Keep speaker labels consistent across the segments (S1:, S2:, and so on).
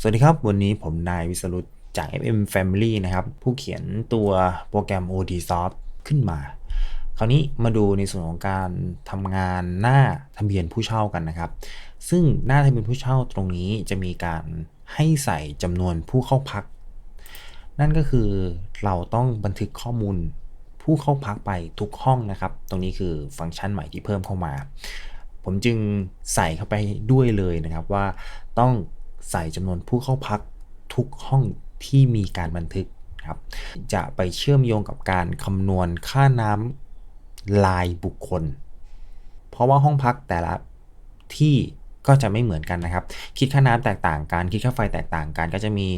S1: สวัสดีครับ วันนี้ผมนายวิสรุตจาก FM Family นะครับ ผู้เขียนตัวโปรแกรม OD Soft ขึ้นมา คราวนี้มาดูในส่วนของการทำงานหน้าทะเบียนผู้เช่ากันนะครับ ซึ่งหน้าทะเบียนผู้เช่าตรงนี้จะมีการให้ใส่จำนวนผู้เข้าพัก นั่นก็คือเราต้องบันทึกข้อมูลผู้เข้าพักไปทุกห้องนะครับ ตรงนี้คือฟังก์ชันใหม่ที่เพิ่มเข้ามา ผมจึงใส่เข้าไปด้วยเลยนะครับว่าต้อง ใส่จำนวนผู้เข้าพักทุกห้องที่มีการบันทึกครับ จะไปเชื่อมโยงกับการคำนวณค่าน้ำลายบุคคล เพราะว่าห้องพักแต่ละที่ก็จะไม่เหมือนกันนะครับ คิดค่าน้ำแตกต่างกัน คิดค่าไฟแตกต่างกัน ก็จะมี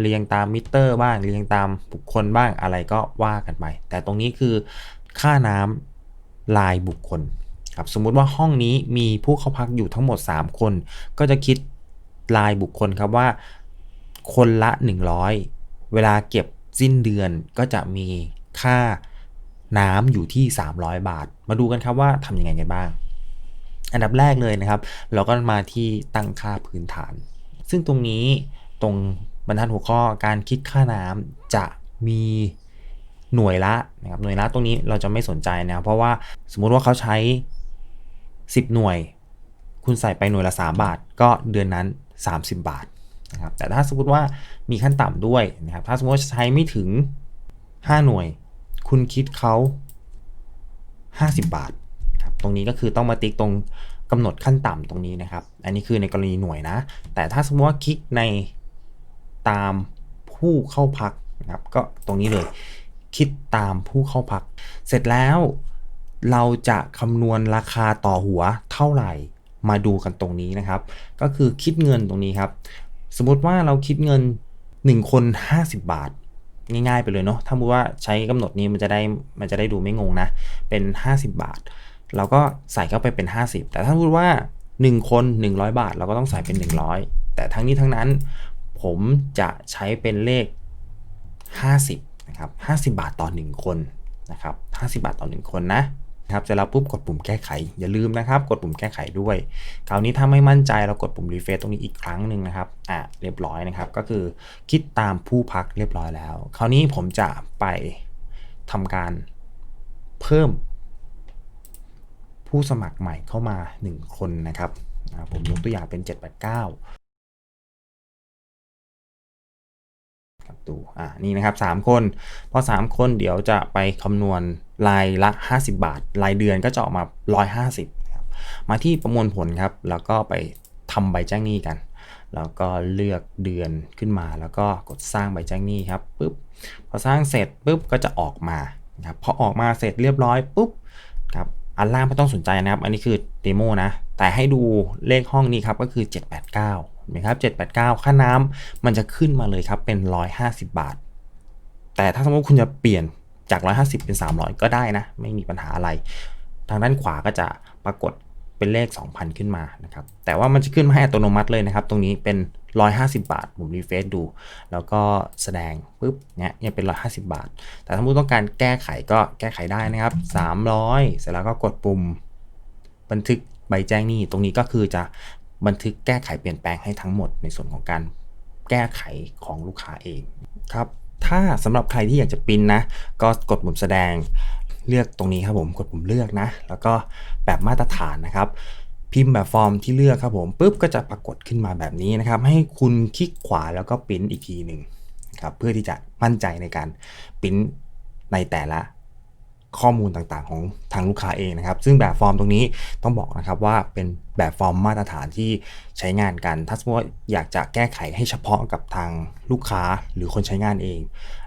S1: เรียงตามมิเตอร์บ้าง เรียงตามบุคคลบ้าง อะไรก็ว่ากันไป แต่ตรงนี้คือค่าน้ำลายบุคคลครับ สมมุติว่าห้องนี้มีผู้เข้าพักอยู่ทั้งหมด 3 คน ก็จะคิด รายบุคคลครับว่า คนละ 100 เวลาเก็บสิ้นเดือนก็จะมีค่าน้ำอยู่ที่ 300 บาท มาดูกันครับว่าทำยังไงกันบ้าง อันดับแรกเลยนะครับ เราก็มาที่ตั้งค่าพื้นฐาน ซึ่งตรงนี้ตรงบรรทัดหัวข้อการคิดค่าน้ำจะมีหน่วยละนะครับหน่วยละตรงนี้เราจะไม่สนใจนะเพราะว่าสมมุติว่าเขาใช้ 10 หน่วย คุณใส่ไปหน่วยละ 3 บาท ก็เดือนนั้น30 บาทนะครับแต่ถ้าสมมติว่ามีขั้นต่ำด้วยนะครับถ้าสมมติว่าใช้ไม่ถึง 5 หน่วย คุณคิดเขา 50 บาทครับตรงนี้ก็คือต้องมาติ๊กตรงกำหนดขั้นต่ำตรงนี้นะครับ อันนี้คือในกรณีหน่วยนะ แต่ถ้าสมมติว่าคลิกในตามผู้เข้าพักนะครับก็ตรงนี้เลยคิดตามผู้เข้าพัก เสร็จแล้วเราจะคำนวณราคาต่อหัวเท่าไหร่ มาดูกันตรงนี้นะครับ ก็คือคิดเงินตรงนี้ครับ สมมติว่าเราคิดเงิน 1 คน 50 บาท ง่ายๆไปเลยเนาะถ้าพูดว่าใช้กำหนดนี้มันจะได้มันจะได้ดูไม่งงนะ เป็น 50 บาท เราก็ใส่เข้าไปเป็น 50 แต่ถ้าพูดว่า 1 คน 100 บาท เราก็ต้องใส่เป็น 100 แต่ทั้งนี้ทั้งนั้นผมจะใช้เป็นเลข 50 นะครับ 50 บาทต่อ 1 คนนะครับ 50 บาทต่อ 1 คนนะ ครับเสร็จแล้วปุ๊บกดปุ่มแก้ไข อย่าลืมนะครับ กดปุ่มแก้ไขด้วย คราวนี้ถ้าไม่มั่นใจเรากดปุ่มรีเฟซตรงนี้อีกครั้งหนึ่งนะครับอะเรียบร้อยนะครับ ก็คือคิดตามผู้พักเรียบร้อยแล้ว คราวนี้ผมจะไปทำการเพิ่มผู้สมัครใหม่เข้ามา 1 คนนะครับผมยกตัวอย่างเป็น 789 ดูอ่านี่นะครับ 3 คนพอ3 คนเดี๋ยวจะไปคำนวณรายละ 50 บาท รายเดือนก็จะออกมา 150ครับมาที่ประมวลผลครับ แล้วก็ไปทำใบแจ้งหนี้กัน แล้วก็เลือกเดือนขึ้นมา แล้วก็กดสร้างใบแจ้งหนี้ครับปุ๊บพอสร้างเสร็จปุ๊บก็จะออกมาครับพอออกมาเสร็จเรียบร้อยปุ๊บครับอันล่างไม่ต้องสนใจนะครับ อันนี้คือเดโมนะ แต่ให้ดูเลขห้องนี้ครับก็คือ 789เห็ นไหมครับ789 ค่าน้ำมันจะขึ้นมาเลยครับเป็น 150 บาท แต่ถ้าสมมติคุณจะเปลี่ยนจาก 150 เป็น 300 ก็ได้นะ ไม่มีปัญหาอะไร ทางด้านขวาก็จะปรากฏเป็นเลข 2,000 ขึ้นมานะครับ แต่ว่ามันจะขึ้นมาให้อัตโนมัติเลยนะครับ ตรงนี้เป็น 150 บาท ผมรีเฟซดู แล้วก็แสดงปุ๊บเนี่ยเนี่ยเป็น 150 บาท แต่ถ้ามุติต้องการแก้ไขก็แก้ไขได้นะครับ 300 เสร็จแล้วก็กดปุ่ม บันทึกใบแจ้งหนี้ ตรงนี้ก็คือจะ บันทึกแก้ไขเปลี่ยนแปลงให้ทั้งหมดในส่วนของการแก้ไขของลูกค้าเองครับ ถ้าสำหรับใครที่อยากจะปิ้นนะ ก็กดปุ่มแสดงเลือกตรงนี้ครับผมกดปุ่มเลือกนะ แล้วก็แบบมาตรฐานนะครับ พิมพ์แบบฟอร์มที่เลือกครับผมปุ๊บก็จะปรากฏขึ้นมาแบบนี้นะครับ ให้คุณคลิกขวาแล้วก็ปิ้นอีกทีหนึ่งครับเพื่อที่จะมั่นใจในการปิ้นในแต่ละ ข้อมูลต่างๆ ของทางลูกค้าเองนะครับ ซึ่งแบบฟอร์มตรงนี้ต้องบอกนะครับว่าเป็นแบบฟอร์มมาตรฐานที่ใช้งานกัน ถ้าสมมติว่าอยากจะแก้ไขให้เฉพาะกับทางลูกค้าหรือคนใช้งานเอง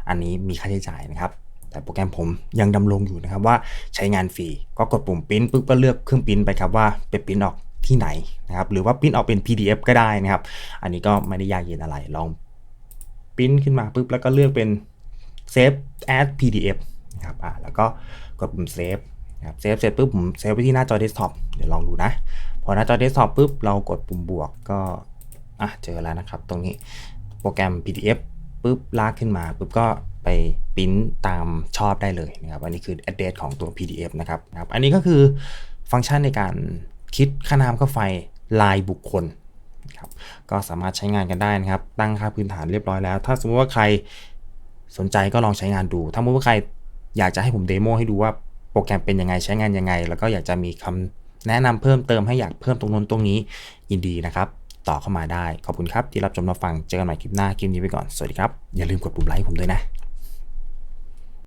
S1: อันนี้มีค่าใช้จ่ายนะครับ แต่โปรแกรมผมยังดำรงอยู่นะครับว่าใช้งานฟรี ก็กดปุ่มปริ้นปุ๊บก็เลือกเครื่องปริ้นไปครับว่าไปปริ้นออกที่ไหนนะครับ หรือว่าปริ้นออกเป็น PDF ก็ได้นะครับ อันนี้ก็ไม่ได้ยากเย็นอะไร ลองปริ้นขึ้นมาปุ๊บแล้วก็เลือกเป็น Save as PDF ครับอ่าแล้วก็กดปุ่มเซฟนะครับเซฟเสร็จปุ๊บผมเซฟไปที่หน้าจอเดสก์ท็อปเดี๋ยวลองดูนะ พอหน้าจอเดสก์ท็อปปุ๊บเรากดปุ่มบวกก็อะเจอแล้วนะครับ ตรงนี้โปรแกรม PDF ปุ๊บลากขึ้นมาปุ๊บก็ไปปริ้นตามชอบได้เลยนะครับอันนี้คือ address ของตัว PDF นะครับนะครับ อันนี้ก็คือฟังก์ชันในการคิดค่าน้ำค่าไฟรายบุคคลครับก็สามารถใช้งานกันได้นะครับ ตั้งค่าพื้นฐานเรียบร้อยแล้ว ถ้าสมมติว่าใครสนใจก็ลองใช้งานดู ถ้าสมมติว่าใคร อยากจะให้ผมเดโมให้ดูว่าโปรแกรมเป็นยังไงใช้งานยังไง แล้วก็อยากจะมีคำแนะนำเพิ่มเติมให้อยากเพิ่มตรงนู้นตรงนี้ยินดีนะครับ ต่อเข้ามาได้ขอบคุณครับที่รับชมรับฟังเจอกันใหม่คลิปหน้าคลิปนี้ไปก่อนสวัสดีครับอย่าลืมกดปุ่มไลค์ผมด้วยนะ